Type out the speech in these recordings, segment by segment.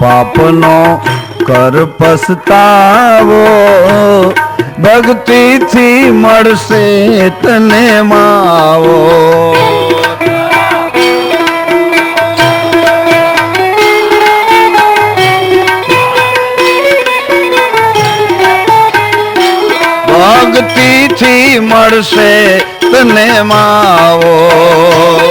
પાપનો કર પસ્તાવો. ભક્તિથી મળશે તને માવો. ભક્તિથી મળશે તને માવો.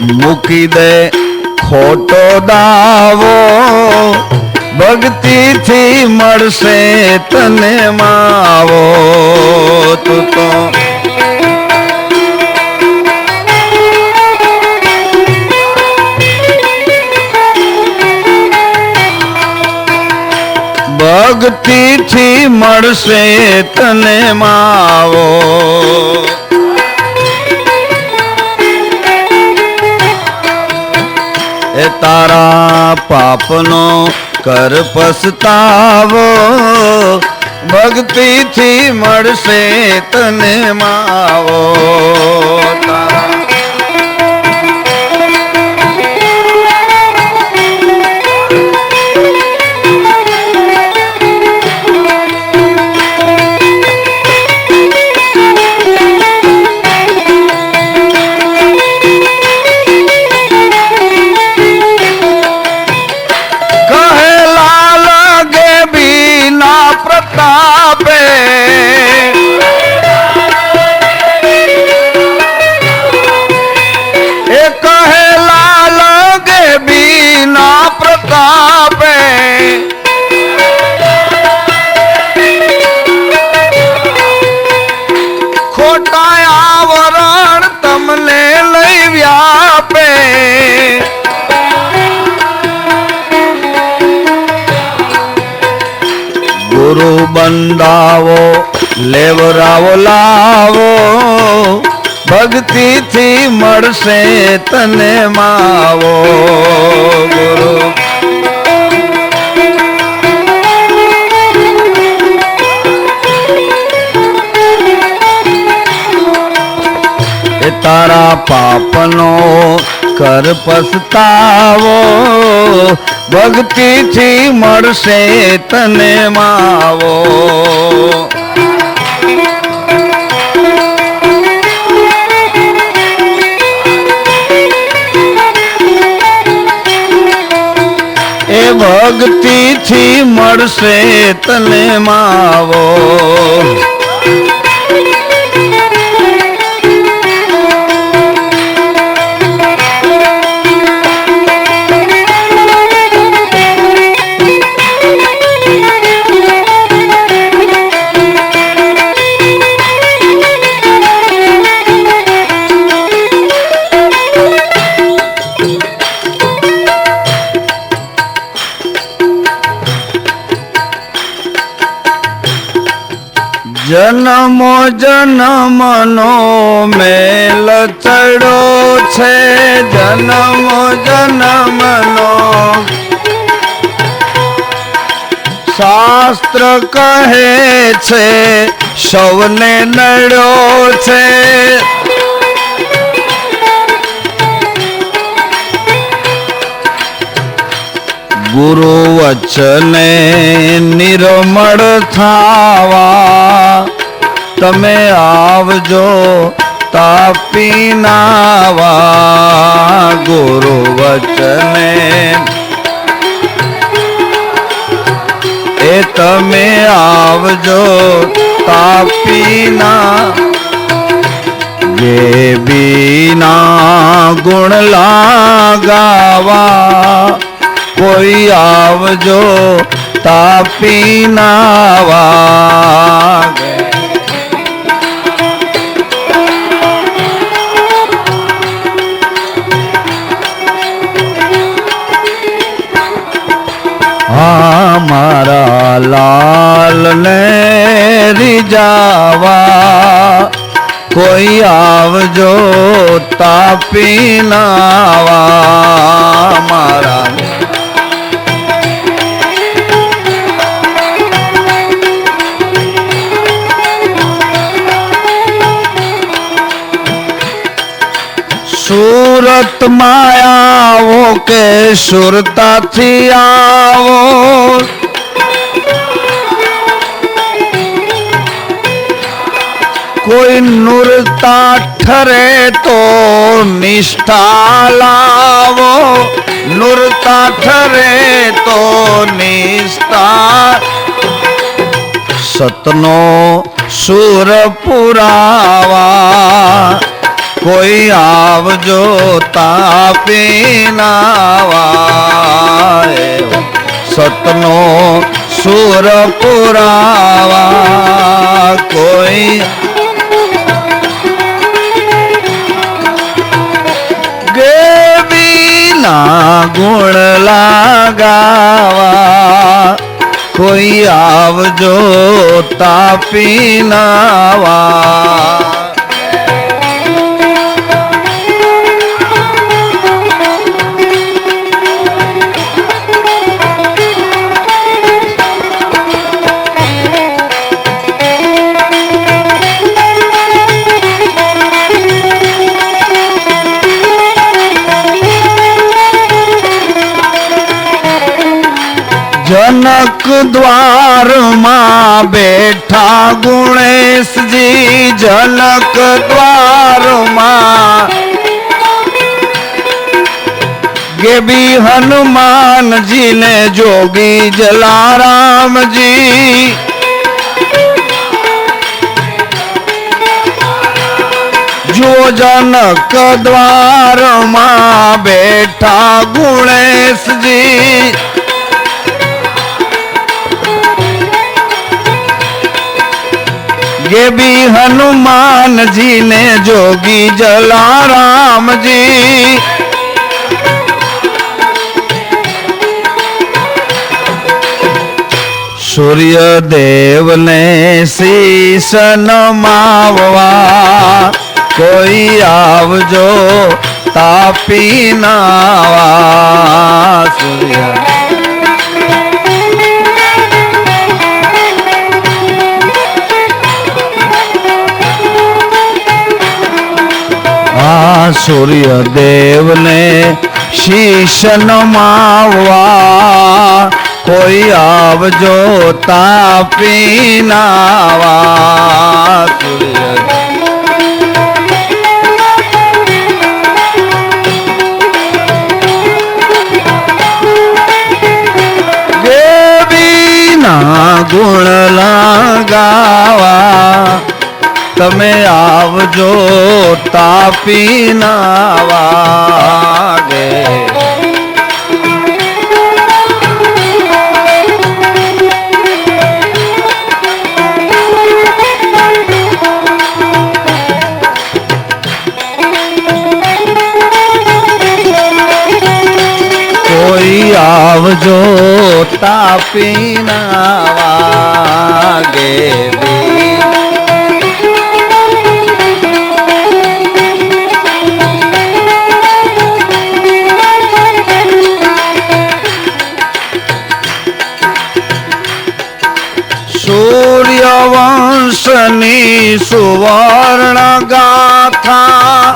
મૂકી દે ખોટો દાવો. ભક્તિથી મળશે તને માવો. તું તો ભક્તિથી મળશે તને માવો. એ તારા પાપનો કર પસ્તાવો ભક્તિથી મળશે તને માવો. તારા લેવરાવો લાવો. ભક્તિથી મળશે તને માવો, ગુરુ. તારા પાપનો કર પસ્તાવો. ભક્તિથી મળશે તને માવો. ભક્તિથી મળશે તને માવો. જન્મનો મેલ ચડો છે જન્મ જન્મનો શાસ્ત્ર કહે છે સૌને નડ્યો છે. ગુરુ વચને નિર્મળ થાવા તમે આવજો તાપી નાવા ગુરુ વચને. એ તમે આવજો તાપી ના જે બીના ગુણ લાગાવા. કોઈ આવજો તાપી નાવા મારા લાલ ને રીજાવા કોઈ આવજો તાપી નાવા મારા સુરત આવો કે સુરતાથી આવો કોઈ નુરતા ઠરે તો નિષ્ઠા લાવો. નુરતા ઠરે તો નિષ્ઠા. સતનો સુર પુરાવા. કોઈ આવજો તાપીનાવા સતનો સુર પુરાવા. કોઈ ગેવીના ગુણ લાગાવા. કોઈ આવજો તાપી નાવા. જનક દ્વારમાં બેઠા ગુણેશજી જનક દ્વારમાં ગેબી હનુમાનજી ને જોગી જલારામજી જો જનક દ્વારમાં બેઠા ગુણેશજી બી હનુમાનજી ને જોગી જલારામજી. સૂર્યદેવને શીશ નમાવવા કોઈ આવજો તાપી નાવા. સૂર્ય આ સૂર્યદેવને શીશ નમાવવા કોઈ આવજો તાપી નાવા સૂર્ય દેવીના ગુણ લગાવા તમે આવજો તાપી નાવા ગે કોઈ આવજો તાપી નાવા ગે સુવર્ણ ગાથા.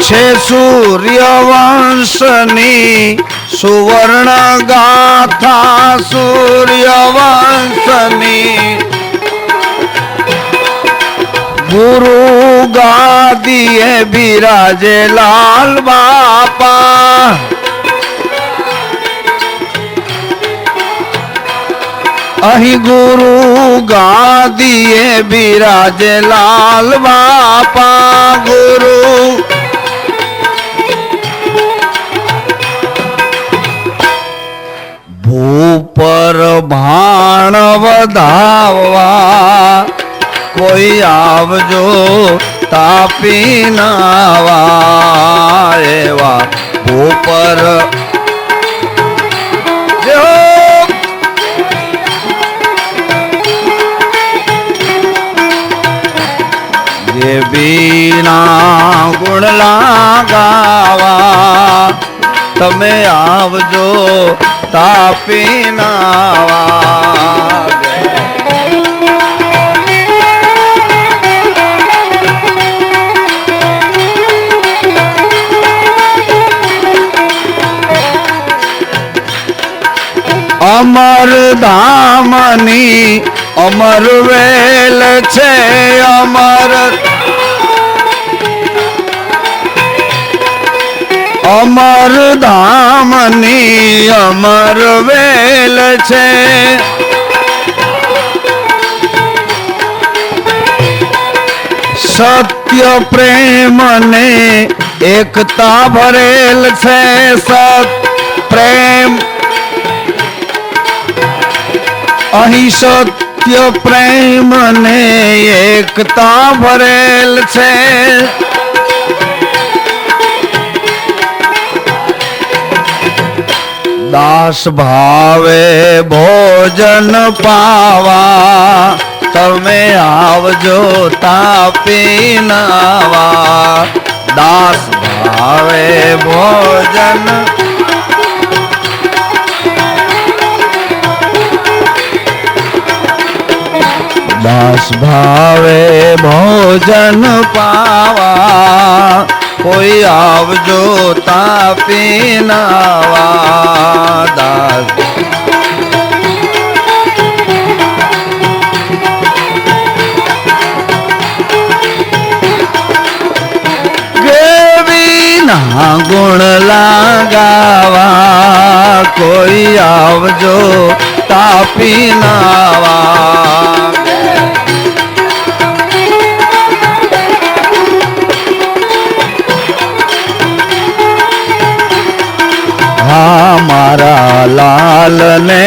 છે સૂર્યવંશની સુવર્ણ ગાથા સૂર્યવંશની. ગુરુ ગાદીએ બિરાજે લાલ બાપા. અહીં ગુરુ ગાદીએ બિરાજે લાલ બાપા ગુરુ ભૂપર ભાણ વધાવવા કોઈ આવજો તાપી નાવા એવા ભૂપર જો જે બીના ગુણ લાગાવા. તમે આવજો તાપી નાવા. અમર ધામની અમર વેલ છે અમર અમર ધામની અમર વેલ છે. સત્ય પ્રેમ ને એકતા ભરેલ છે. સત પ્રેમ. અહીં સત્ય પ્રેમ ને એકતા ભરેલ છે. દાસ ભાવે ભોજન પાવા. તમે આવજો તાપી નાવા દાસ ભાવે ભોજન. દાસ ભાવે ભોજન પાવા. કોઈ આવજો તાપી નાવા દાસ. ના ગુણ લાગાવા કોઈ આવજો તાપી નાવા મારા લાલ ને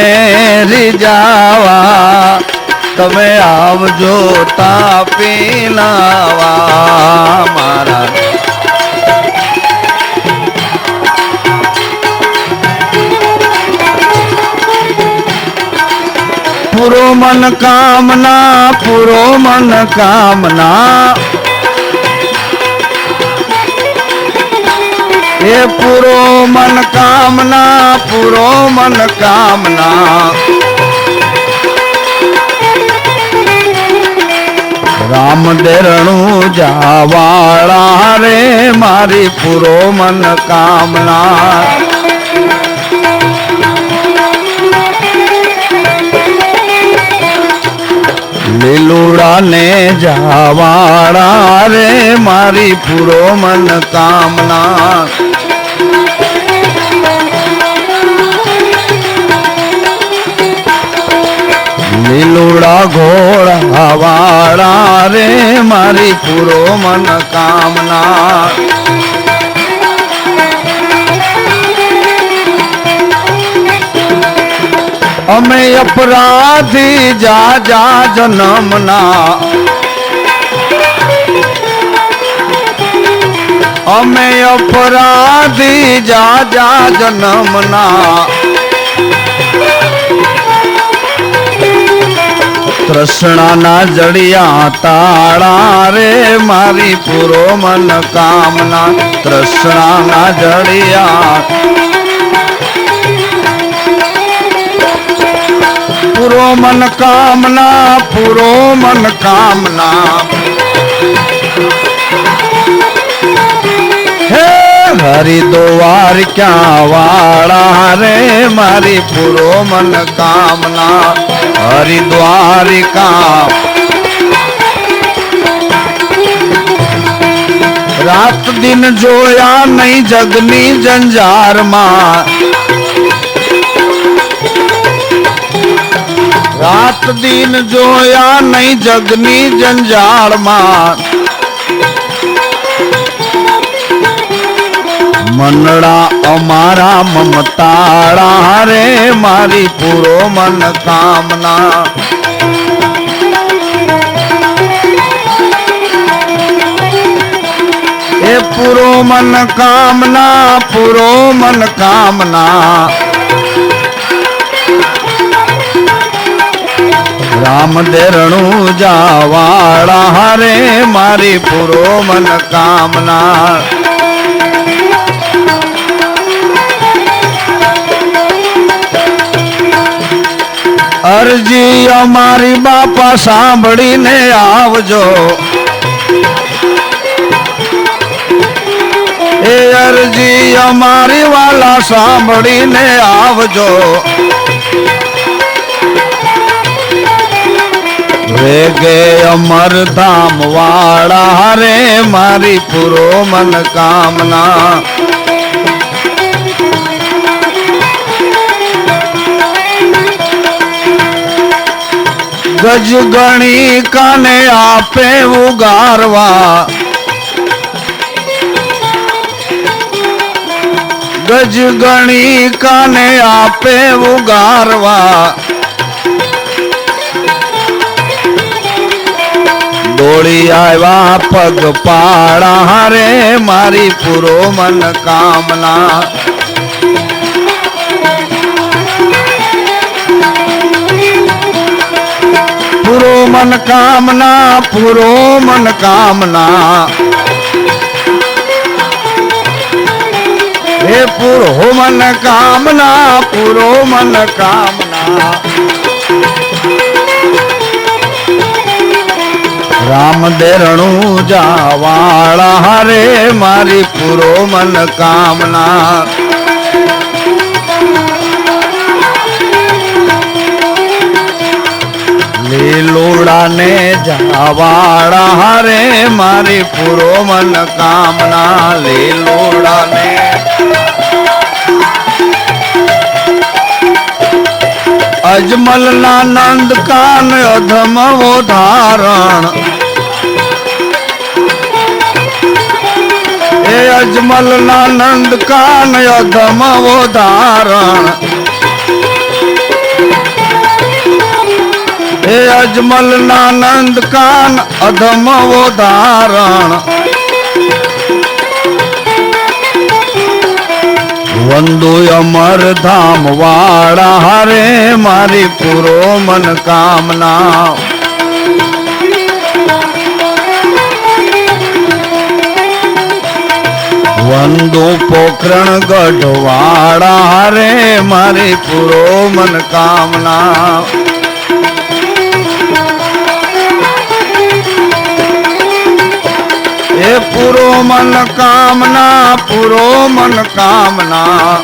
રીજાવા. તમે આવજો તાપી નાવા. મારા પૂરો મન કામના પૂરો મન કામના. એ પૂરો મન કામના, પૂરો મન કામના. રામ દેરણું જાવાળા રે, મારી પૂરો મન કામના. લીલુડા ને જાવાળા રે, મારી પૂરો મન કામના. લીલુડા ઘોડા વાળા રે, મારી પૂરો મન કામના. અમે અપરાધી જા જા જન્મના. અમે અપરાધી જા જા જન્મના. તૃષ્ણાના જડિયા તાળા રે મારી પૂરો મન કામના તૃષ્ણાના જડિયા પૂરો મન કામના પૂરો મન કામના હે હરિદ્વાર ક્યાં વાળા રે મારી પૂરો મન કામના હરિદ્વારિકા રાત દિન જોયા નહીં જગની જંજારમાં રાત દિન જોયા નહીં જગની જંજાળમાં મનડા અમારા મમતાળા રે મારી પૂરો મન કામના. એ પૂરો મન કામના, પૂરો મન કામના. રામ દેરણું જાવાળા રે મારી પૂરો મન કામના. અરજી અમારી બાપા સાંભળીને આવજો. એ અરજી અમારી વાલા સાંભળીને આવજો. વેગે અમર ધામ વાળા રે મારી પૂરો મન કામના. ગજ ગણી કાને આપે ઉગારવા? ગજ ગણી કાને આપે ઉગારવા? ડોળી આવ્યા પગ પાડા રે મારી પૂરો મન કામના. મન કામના, પૂરો મન કામના. હે પૂરો મન કામના, પૂરો મન કામના. રામ દેરણું જાવાળા, હરે મારી પૂરો મન કામના. લીલોડા ને જાવાળા હારે મારી પૂરો મન કામના લીલોડા ને અજમલ ના નંદ કાન અધમ ધારણ એ અજમલ ના નંદ કાન અધમ ધારણ એ અજમલ નાનંદ કાન અધમ ધારણ વંદુ અમર ધામ વાળા હરે મારી પૂરો મન કામના. વંદુ પોખરણ ગઢવાળા હરે મારી પૂરો મન કામના. એ પૂરો મન કામના પૂરો મન કામના.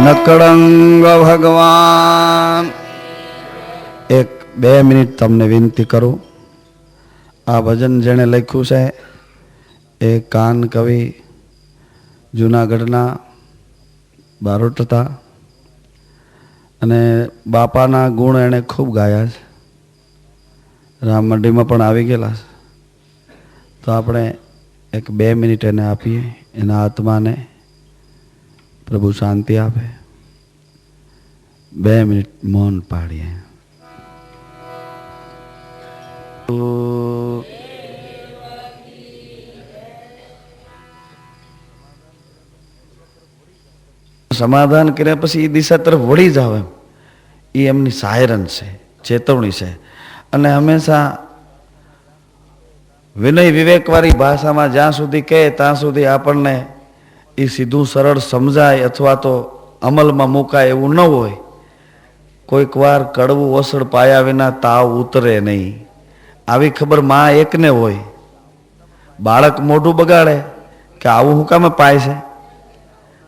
નકળંગ ભગવાન. એક બે મિનિટ તમને વિનંતી કરું. આ ભજન જેણે લખ્યું છે એ કાન કવિ જૂનાગઢના બારોટ અને બાપાના ગુણ એણે ખૂબ ગાયા છે. રામ મંડીમાં પણ આવી ગયેલા છે. તો આપણે એક બે મિનિટ એને આપીએ એના આત્માને. પ્રભુ શાંતિ આપે. બે મિનિટ મૌન પાડીએ. સમાધાન કર્યા પછી એ દિશા તરફ વળી જાવ એમ. એ એમની સાયરન છે, ચેતવણી છે. અને હંમેશા વિનય વિવેકવાળી ભાષામાં જ્યાં સુધી કહે ત્યાં સુધી આપણને એ સીધું સરળ સમજાય અથવા તો અમલમાં મૂકાય એવું ન હોય. કોઈક વાર કડવું ઓસડ પાયા વિના તાવ ઉતરે નહીં. આવી ખબરમાં એકને હોય. બાળક મોઢું બગાડે કે આવું હું કામે પાય છે?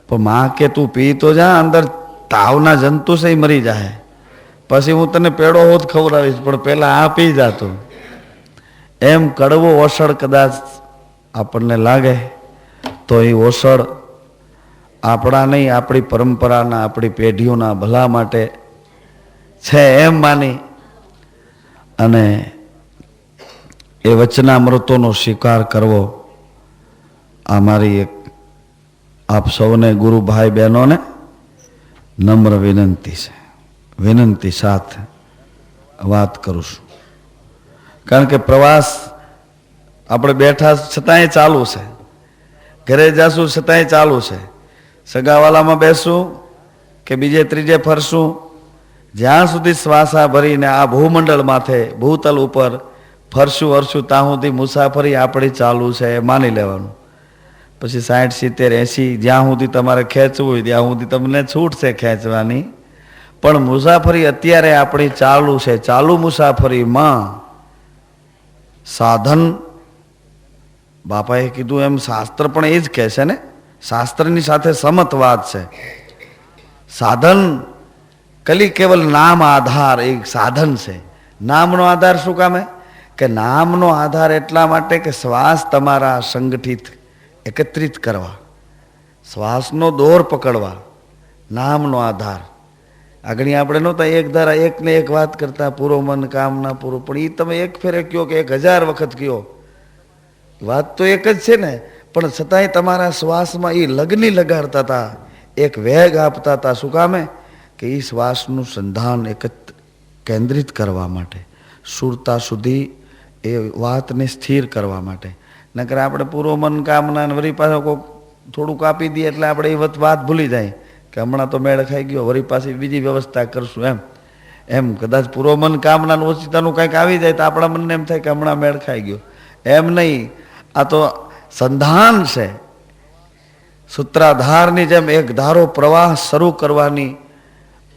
પણ માં કે તું પી તો જા, અંદર તાવના જંતુ છે મરી જાય પછી હું તને પેડો હોત ખવડાવીશ, પણ પહેલાં આ પી જાતો એમ કડવો ઓસડ કદાચ આપણને લાગે, તો એ ઓસડ આપણા નહીં, આપણી પરંપરાના, આપણી પેઢીઓના ભલા માટે છે એમ માની. અને એ વચનામૃતોનો સ્વીકાર કરવો આ મારી એક આપ સૌને ગુરુ ભાઈ બહેનોને નમ્ર વિનંતી છે. વિનંતી સાથે વાત કરું છું. કારણ કે પ્રવાસ આપણે બેઠા છતાંય ચાલુ છે. ઘરે જશું છતાંય ચાલુ છે. સગાવાલામાં બેસું કે બીજે ત્રીજે ફરશું? જ્યાં સુધી શ્વાસા ભરીને આ ભૂમંડળ માથે ભૂતલ ઉપર ફરશું વરશું ત્યાં સુધી મુસાફરી આપણી ચાલુ છે એ માની લેવાનું. પછી સાઠ, સિત્તેર, એંસી, જ્યાં સુધી તમારે ખેંચવું હોય, ત્યાં સુધી તમને છૂટ છે ખેંચવાની. પણ મુસાફરી અત્યારે આપણી ચાલુ છે. ચાલુ મુસાફરીમાં સાધન, બાપાએ કીધું એમ શાસ્ત્ર પણ એ જ કહે છે ને? શાસ્ત્રની સાથે સમત વાત છે. સાધન કલી કેવલ નામ આધાર, એ સાધન છે. નામનો આધાર શું કામે? કે નામનો આધાર એટલા માટે કે શ્વાસ તમારા સંગઠિત, એકત્રિત કરવા. શ્વાસનો દોર પકડવા. નામનો આધાર. આગળ આપણે નહોતા એક ધારા એકને એક વાત કરતા, પૂરો મન કામના પૂરો. પણ એ તમે એક ફેરે કયો કે એક હજાર વખત કયો? વાત તો એક જ છે ને. પણ છતાંય તમારા શ્વાસમાં એ લગ્ની લગાડતા હતા એક વેગ આપતા હતા શું કામે? કે એ શ્વાસનું સંધાન એકત કેન્દ્રિત કરવા માટે. સુરતા સુધી એ વાતને સ્થિર કરવા માટે. નકર આપણે પૂરો મન કામના વરી પાછો કોઈક થોડુંક આપી દઈએ એટલે આપણે એ વત ભૂલી જાય. કે હમણાં તો મેળ ખાઈ ગયો, વરી પાછી બીજી વ્યવસ્થા કરશું એમ. એમ કદાચ પૂરો મન કામના ઓચિતાનું કંઈક આવી જાય તો આપણા મનને એમ થાય કે હમણાં મેળ ખાઈ ગયો. એમ નહીં. આ તો સંધાન છે. સૂત્રાધારની જેમ એક ધારો પ્રવાહ શરૂ કરવાની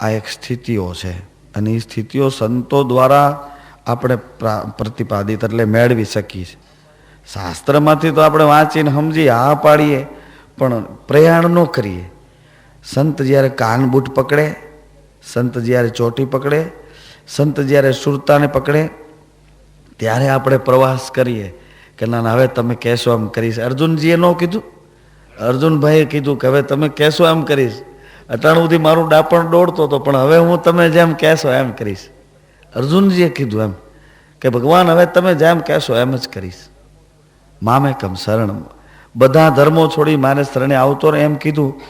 આ એક સ્થિતિઓ છે. અને એ સ્થિતિઓ સંતો દ્વારા આપણે પ્રા- પ્રતિપાદિત એટલે મેળવી શકીએ છીએ. શાસ્ત્રમાંથી તો આપણે વાંચીને સમજી હા પાડીએ, પણ પ્રયાણ ન કરીએ. સંત જ્યારે કાન બૂટ પકડે, સંત જ્યારે ચોટી પકડે, સંત જ્યારે સુરતાને પકડે, ત્યારે આપણે પ્રવાસ કરીએ. કે ના ના, હવે તમે કહેશો એમ કરીશ. અર્જુનજીએ ન કીધું. અર્જુનભાઈએ કીધું કે હવે તમે કહેશો એમ કરીશ. અટાણ સુધી મારું ડાપણ દોડતો હતો, પણ હવે હું તમે જેમ કહેશો એમ કરીશ. અર્જુનજીએ કીધું એમ કે ભગવાન, હવે તમે જેમ કહેશો એમ જ કરીશ. મામે કમ શરણ. બધા ધર્મો છોડી મારે શરણે આવતો રહે એમ કીધું.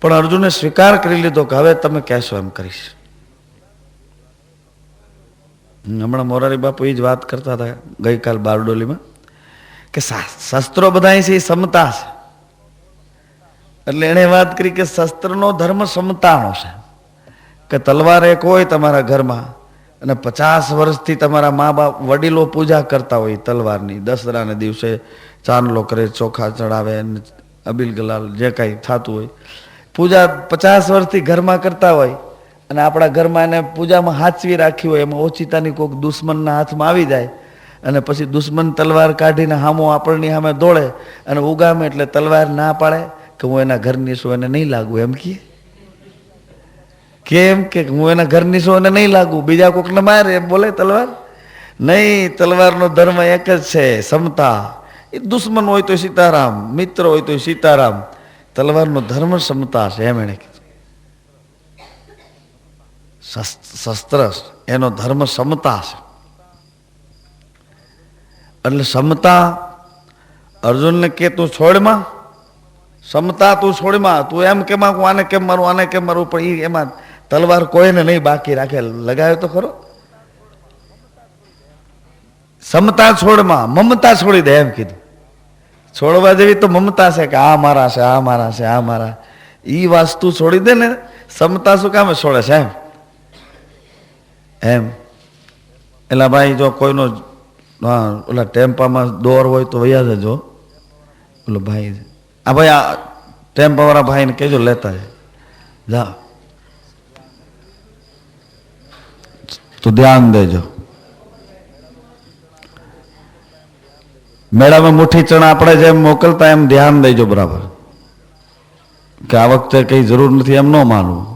પણ અર્જુને સ્વીકાર કરી લીધો કે હવે તમે કહેશો એમ કરીશ. હમણાં મોરારી બાપુ એ જ વાત કરતા હતા ગઈકાલ બારડોલીમાં. કે શસ્ત્રો બધા છે એ સમતા છે. એટલે એણે વાત કરી કે શસ્ત્રનો ધર્મ સમતાનો છે. કે તલવાર એક હોય તમારા ઘરમાં અને પચાસ વર્ષથી તમારા મા બાપ વડીલો પૂજા કરતા હોય તલવારની, દસરાને દિવસે ચાંદલો કરે, ચોખા ચડાવે અબીલ ગલાલ જે કાંઈ થતું હોય, પૂજા પચાસ વર્ષથી ઘરમાં કરતા હોય અને આપણા ઘરમાં એને પૂજામાં હાચવી રાખી હોય, એમાં ઓચિતાની કોઈક દુશ્મનના હાથમાં આવી જાય અને પછી દુશ્મન તલવાર કાઢીને હામો આપણની સામે દોડે અને ઉગામે એટલે તલવાર ના પાડે કે હું એના ઘરની છું, એને નહીં લાગુ, એમ કીએ કેમ કે હું એના ઘરની છું, એને નહીં લાગુ, બીજા કોકને મારે, એમ બોલે તલવાર? નહીં, તલવારનો ધર્મ એક જ છે, સમતા. એ દુશ્મન હોય તો સીતારામ, મિત્ર હોય તો સીતારામ. તલવારનો ધર્મ સમતા છે, એમ એણે કીધું. શસ્ત્ર, એનો ધર્મ સમતા છે. એટલે સમતા, અર્જુનને કે, તું છોડમાં સમતા, તું છોડમાં તું એમ કે હું આને કેમ મારું, આને કેમ મારું? પણ ઈ એમાં તલવાર કોઈને નહીં બાકી રાખે. લગાવ્યો તો ખરો. સમતા છોડમાં મમતા છોડી દે એમ કીધું. છોડવા જેવી તો મમતા છે કે આ મારા છે, આ મારા છે, આ મારા. એ વાસ્તુ છોડી દે ને, સમતા શું કામે છોડે છે એમ? એમ. એટલે ભાઈ, જો કોઈનો હા, ઓલા ટેમ્પામાં દોર હોય તો વૈયા જજો. ઓલો ભાઈ આ ભાઈ, આ ટેમ્પાવાળા ભાઈને કહેજો, લેતા છે જા. તો ધ્યાન દેજો. મેળામાં મુઠ્ઠી ચણા આપણે જેમ મોકલતા એમ ધ્યાન દેજો બરાબર. કે આ વખતે કંઈ જરૂર નથી, એમ ન માનવું.